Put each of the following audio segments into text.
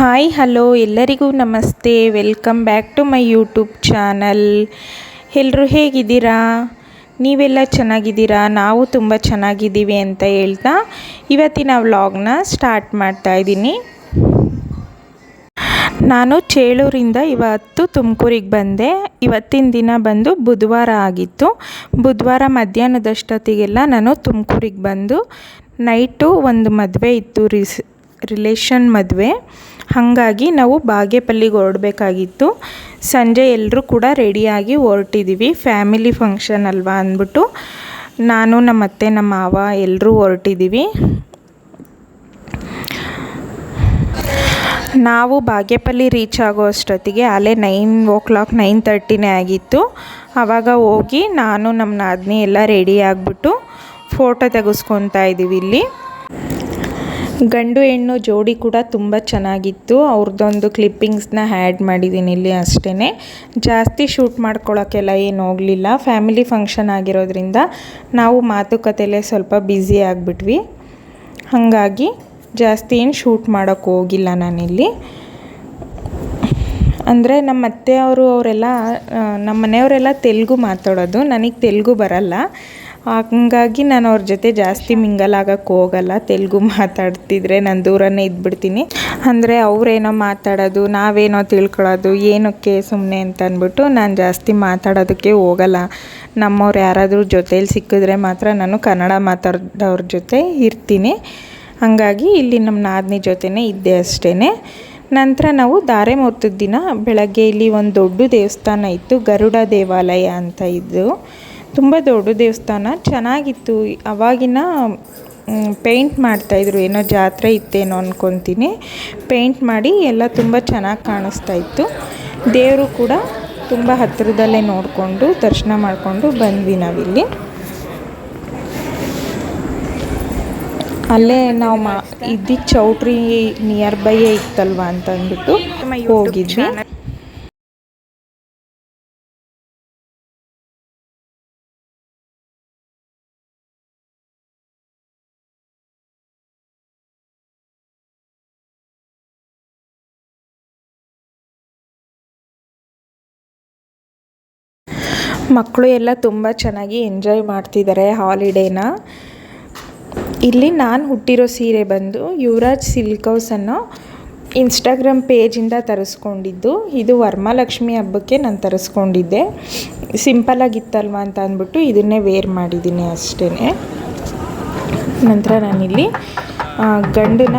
Hi, hello, ಎಲ್ಲರಿಗೂ ನಮಸ್ತೆ. Welcome back to my YouTube channel. ಎಲ್ಲರೂ ಹೇಗಿದ್ದೀರಾ? ನೀವೆಲ್ಲ ಚೆನ್ನಾಗಿದ್ದೀರಾ? ನಾವು ತುಂಬ ಚೆನ್ನಾಗಿದ್ದೀವಿ ಅಂತ ಹೇಳ್ತಾ ಇವತ್ತಿನ ವ್ಲಾಗ್ನ ಸ್ಟಾರ್ಟ್ ಮಾಡ್ತಾ ಇದ್ದೀನಿ. ನಾನು ಚೇಳೂರಿಂದ ಇವತ್ತು ತುಮಕೂರಿಗೆ ಬಂದೆ. ಇವತ್ತಿನ ದಿನ ಬಂದು ಬುಧವಾರ ಆಗಿತ್ತು. ಬುಧವಾರ ಮಧ್ಯಾಹ್ನದಷ್ಟೊತ್ತಿಗೆಲ್ಲ ನಾನು ತುಮಕೂರಿಗೆ ಬಂದು, ನೈಟು ಒಂದು ಮದುವೆ ಇತ್ತು, ರಿಸ್, ರಿಲೇಷನ್ ಮದುವೆ. ಹಾಗಾಗಿ ನಾವು ಬಾಗೇಪಲ್ಲಿಗೆ ಹೊರಡಬೇಕಾಗಿತ್ತು. ಸಂಜೆ ಎಲ್ಲರೂ ಕೂಡ ರೆಡಿಯಾಗಿ ಹೊರಟಿದ್ದೀವಿ ಫ್ಯಾಮಿಲಿ ಫಂಕ್ಷನ್ ಅಲ್ವಾ ಅಂದ್ಬಿಟ್ಟು. ನಾನು, ನಮ್ಮ ಅತ್ತೆ, ನಮ್ಮ ಮಾವ ಎಲ್ಲರೂ ಹೊರಟಿದ್ದೀವಿ ನಾವು ಬಾಗೇಪಲ್ಲಿ ರೀಚ್ ಆಗೋ ಅಷ್ಟೊತ್ತಿಗೆ ಅಲ್ಲೇ ನೈನ್ ಓ ಕ್ಲಾಕ್ ನೈನ್ ತರ್ಟಿನೇ ಆಗಿತ್ತು. ಆವಾಗ ಹೋಗಿ ನಾನು, ನಮ್ಮ ನಾದಿನಿ ಎಲ್ಲ ರೆಡಿ ಆಗಿಬಿಟ್ಟು ಫೋಟೋ ತೆಗೆಸ್ಕೊತಾ ಇದ್ದೀವಿ ಇಲ್ಲಿ. ಗಂಡು ಹೆಣ್ಣು ಜೋಡಿ ಕೂಡ ತುಂಬ ಚೆನ್ನಾಗಿತ್ತು. ಅವ್ರದ್ದೊಂದು ಕ್ಲಿಪ್ಪಿಂಗ್ಸ್ನ ಆ್ಯಡ್ ಮಾಡಿದ್ದೀನಿ ಇಲ್ಲಿ ಅಷ್ಟೇ ಜಾಸ್ತಿ ಶೂಟ್ ಮಾಡ್ಕೊಳ್ಳೋಕ್ಕೆಲ್ಲ ಏನು ಹೋಗಲಿಲ್ಲ. ಫ್ಯಾಮಿಲಿ ಫಂಕ್ಷನ್ ಆಗಿರೋದ್ರಿಂದ ನಾವು ಮಾತುಕತೆಯಲ್ಲೇ ಸ್ವಲ್ಪ ಬ್ಯುಸಿ ಆಗಿಬಿಟ್ವಿ. ಹಾಗಾಗಿ ಜಾಸ್ತಿ ಏನು ಶೂಟ್ ಮಾಡೋಕ್ಕೆ ಹೋಗಿಲ್ಲ ನಾನಿಲ್ಲಿ. ಅಂದರೆ ನಮ್ಮ ಅತ್ತೆಯವರು ಅವರೆಲ್ಲ ನಮ್ಮ ಮನೆಯವರೆಲ್ಲ ತೆಲುಗು ಮಾತಾಡೋದು. ನನಗೆ ತೆಲುಗು ಬರಲ್ಲ. ಹಂಗಾಗಿ ನಾನು ಅವ್ರ ಜೊತೆ ಜಾಸ್ತಿ ಮಿಂಗಲ್ ಆಗೋಕ್ಕೆ ಹೋಗಲ್ಲ. ತೆಲುಗು ಮಾತಾಡ್ತಿದ್ರೆ ನಾನು ದೂರನೇ ಇದ್ಬಿಡ್ತೀನಿ. ಅಂದರೆ ಅವರೇನೋ ಮಾತಾಡೋದು, ನಾವೇನೋ ತಿಳ್ಕೊಳ್ಳೋದು, ಏನಕ್ಕೆ ಸುಮ್ಮನೆ ಅಂತ ಅಂದ್ಬಿಟ್ಟು ನಾನು ಜಾಸ್ತಿ ಮಾತಾಡೋದಕ್ಕೆ ಹೋಗಲ್ಲ. ನಮ್ಮವ್ರು ಯಾರಾದರೂ ಜೊತೇಲಿ ಸಿಕ್ಕಿದ್ರೆ ಮಾತ್ರ ನಾನು ಕನ್ನಡ ಮಾತಾಡೋರ ಜೊತೆ ಇರ್ತೀನಿ. ಹಾಗಾಗಿ ಇಲ್ಲಿ ನಮ್ಮ ನಾದಿನಿ ಜೊತೆನೇ ಇದ್ದೆ ಅಷ್ಟೇ ನಂತರ ನಾವು ದಾರೆ ಮುಹೂರ್ತದ ದಿನ ಬೆಳಗ್ಗೆ ಇಲ್ಲಿ ಒಂದು ದೊಡ್ಡ ದೇವಸ್ಥಾನ ಇತ್ತು, ಗರುಡ ದೇವಾಲಯ ಅಂತ ಇದ್ದು ತುಂಬ ದೊಡ್ಡ ದೇವಸ್ಥಾನ. ಚೆನ್ನಾಗಿತ್ತು. ಅವಾಗಿನ ಪೇಂಟ್ ಮಾಡ್ತಾಯಿದ್ರು ಏನೋ ಜಾತ್ರೆ ಇತ್ತೇನೋ ಅಂದ್ಕೊತೀನಿ ಪೇಂಟ್ ಮಾಡಿ ಎಲ್ಲ ತುಂಬ ಚೆನ್ನಾಗಿ ಕಾಣಿಸ್ತಾ ಇತ್ತು. ದೇವರು ಕೂಡ ತುಂಬ ಹತ್ತಿರದಲ್ಲೇ ನೋಡಿಕೊಂಡು ದರ್ಶನ ಮಾಡಿಕೊಂಡು ಬಂದ್ವಿ ನಾವಿಲ್ಲಿ. ಅಲ್ಲೇ ನಾವು ಮಾ ಇದ್ದಿದ್ದ ಚೌಟ್ರಿ ನಿಯರ್ ಬೈಯೇ ಇತ್ತಲ್ವ ಅಂತ ಅಂದ್ಬಿಟ್ಟು ಹೋಗಿದ್ವಿ. ಮಕ್ಕಳು ಎಲ್ಲ ತುಂಬ ಚೆನ್ನಾಗಿ ಎಂಜಾಯ್ ಮಾಡ್ತಿದ್ದಾರೆ ಹಾಲಿಡೇನ ಇಲ್ಲಿ ನಾನು ಹುಟ್ಟಿರೋ ಸೀರೆ ಬಂದು ಯುವರಾಜ್ ಸಿಲ್ಕ್ ಹೌಸ್ ಅನ್ನೋ ಇನ್ಸ್ಟಾಗ್ರಾಮ್ ಪೇಜಿಂದ ತರಿಸ್ಕೊಂಡಿದ್ದು. ಇದು ವರ್ಮಾಲಕ್ಷ್ಮಿ ಹಬ್ಬಕ್ಕೆ ನಾನು ತರಿಸ್ಕೊಂಡಿದ್ದೆ. ಸಿಂಪಲಾಗಿತ್ತಲ್ವ ಅಂತ ಅಂದ್ಬಿಟ್ಟು ಇದನ್ನೇ ವೇರ್ ಮಾಡಿದ್ದೀನಿ ಅಷ್ಟೇ ನಂತರ ನಾನಿಲ್ಲಿ ಗಂಡನ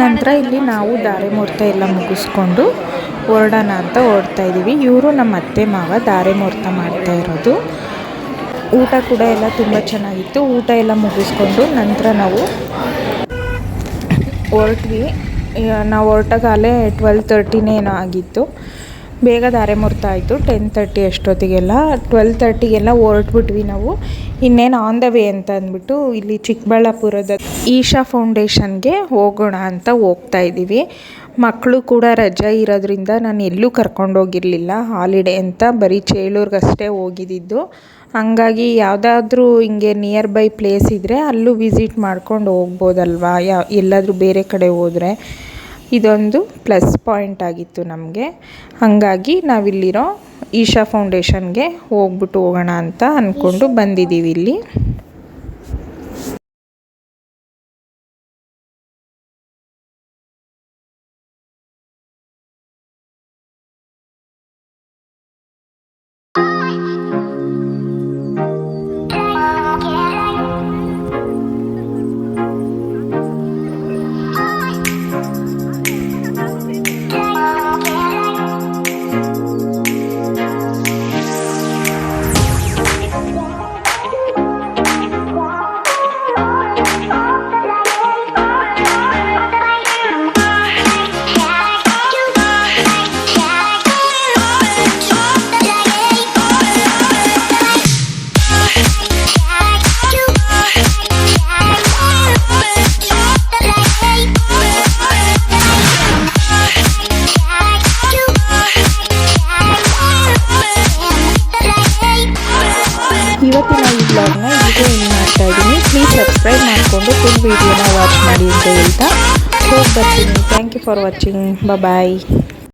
ನಂತರ ಇಲ್ಲಿ ನಾವು ದಾರೆ ಮುಹೂರ್ತ ಎಲ್ಲ ಮುಗಿಸ್ಕೊಂಡು ಹೊರಡೋಣ ಅಂತ ಓಡ್ತಾ ಇದ್ದೀವಿ. ಇವರು ನಮ್ಮ ಅತ್ತೆ ಮಾವ ದಾರೆ ಮುಹೂರ್ತ ಮಾಡ್ತಾ ಇರೋದು. ಊಟ ಕೂಡ ಎಲ್ಲ ತುಂಬ ಚೆನ್ನಾಗಿತ್ತು. ಊಟ ಎಲ್ಲ ಮುಗಿಸ್ಕೊಂಡು ನಂತರ ನಾವು ಹೊರಟ್ವಿ. ನಾವು ಹೊರಟಾಗಲೇ ಟ್ವೆಲ್ ತರ್ಟಿನೇ ಏನೋ ಆಗಿತ್ತು. ಬೇಗ ದಾರೆ ಮುಹೂರ್ತ ಆಯಿತು ಟೆನ್ ತರ್ಟಿ ಅಷ್ಟೊತ್ತಿಗೆಲ್ಲ ಟ್ವೆಲ್ ತರ್ಟಿಗೆಲ್ಲ ಹೊರಟ್ಬಿಟ್ವಿ ನಾವು. ಇನ್ನೇನು ಆನ್ ದ ವೇ ಅಂತ ಅಂದ್ಬಿಟ್ಟು ಇಲ್ಲಿ ಚಿಕ್ಕಬಳ್ಳಾಪುರದ ಈಶಾ ಫೌಂಡೇಶನ್ಗೆ ಹೋಗೋಣ ಅಂತ ಹೋಗ್ತಾ ಇದ್ದೀವಿ. ಮಕ್ಕಳು ಕೂಡ ರಜೆ ಇರೋದ್ರಿಂದ ನಾನು ಎಲ್ಲೂ ಕರ್ಕೊಂಡೋಗಿರಲಿಲ್ಲ ಹಾಲಿಡೇ ಅಂತ ಬರೀ ಚೇಳೂರ್ಗಷ್ಟೇ ಹೋಗಿದ್ದಿದ್ದು. ಹಂಗಾಗಿ ಯಾವುದಾದ್ರೂ ಹಿಂಗೆ ನಿಯರ್ ಬೈ ಪ್ಲೇಸ್ ಇದ್ದರೆ ಅಲ್ಲೂ ವಿಸಿಟ್ ಮಾಡ್ಕೊಂಡು ಹೋಗ್ಬೋದಲ್ವಾ? ಯಾ, ಎಲ್ಲಾದರೂ ಬೇರೆ ಕಡೆ ಹೋದರೆ. ಇದೊಂದು ಪ್ಲಸ್ ಪಾಯಿಂಟ್ ಆಗಿತ್ತು ನಮಗೆ. ಹಾಗಾಗಿ ನಾವಿಲ್ಲಿರೋ ಈಶಾ ಫೌಂಡೇಶನ್ಗೆ ಹೋಗ್ಬಿಟ್ಟು ಹೋಗೋಣ ಅಂತ ಅಂದ್ಕೊಂಡು ಬಂದಿದ್ದೀವಿ ಇಲ್ಲಿ. ಬ್ಲಾಗ್ನ ಇಲ್ಲಿಗೆ ಏನು ಮಾಡ್ತಾ ಇದ್ದೀನಿ. ಪ್ಲೀಸ್ ಸಬ್ಸ್ಕ್ರೈಬ್ ಮಾಡಿಕೊಂಡು ಫುಲ್ ವೀಡಿಯೋನ ವಾಚ್ ಮಾಡಿ ಅಂತ ಹೇಳ್ತಾ. ಹೋಗಿ ಬರ್ತೀನಿ. Thank you for watching bye